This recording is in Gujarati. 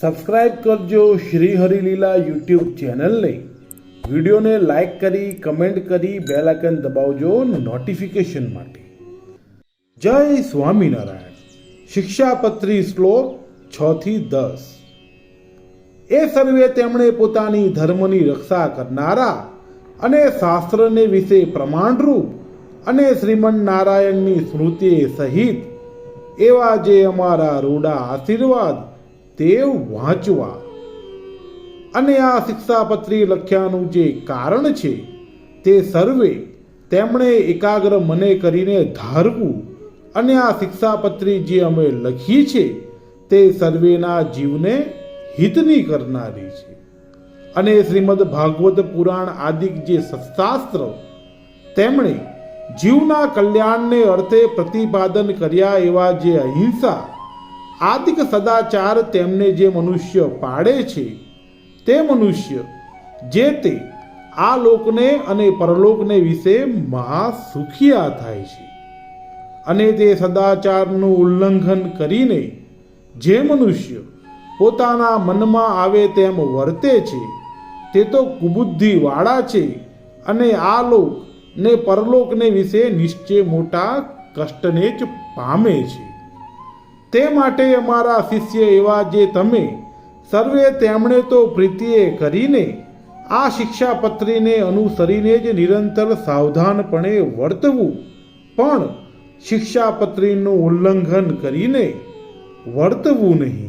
સબસ્ક્રાઇબ કરજો શ્રી હરિલીલા યુટ્યુબ ચેનલને. વિડીયોને લાઇક કરી, કમેન્ટ કરી, બેલ આઇકન દબાવજો નોટિફિકેશન માટે. જય સ્વામિનારાયણ. શિક્ષાપત્રી શ્લોક છ થી દસ. એ સર્વે તેમણે પોતાની ધર્મની રક્ષા કરનારા અને શાસ્ત્રને વિશે પ્રમાણરૂપ અને શ્રીમન નારાયણની સ્મૃતિ સહિત એવા જે અમારા રૂડા આશીર્વાદ તે વાંચવા. અને આ શિક્ષાપત્રી લખ્યાનું જે કારણ છે, તે સર્વે તેમણે એકાગ્ર મને કરીને ધારવું અને આ શિક્ષાપત્રી જે અમે લખી છે, તે સર્વેના જીવને હિતની કરનારી છે. અને શ્રીમદ ભાગવત પુરાણ આદિક જે સત્શાસ્ત્ર તેમણે જીવના કલ્યાણને અર્થે પ્રતિપાદન કર્યા એવા જે અહિંસા આદિક સદાચાર તેમને જે મનુષ્ય પાડે છે, તે મનુષ્ય જે તે આ લોકને અને પરલોકને વિશે મહાસુખિયા થાય છે. અને તે સદાચારનું ઉલ્લંઘન કરીને જે મનુષ્ય પોતાના મનમાં આવે તેમ વર્તે છે, તે તો કુબુદ્ધિવાળા છે અને આ લોક ને પરલોકને વિશે નિશ્ચય મોટા કષ્ટને જ પામે છે. તે માટે અમારા શિષ્ય એવા જે તમે, સર્વે તેમણે તો પ્રીતિએ કરીને આ શિક્ષાપત્રીને અનુસરીને જ નિરંતર સાવધાનપણે વર્તવું. પણ શિક્ષાપત્રીનું ઉલ્લંઘન કરીને વર્તવું નહીં.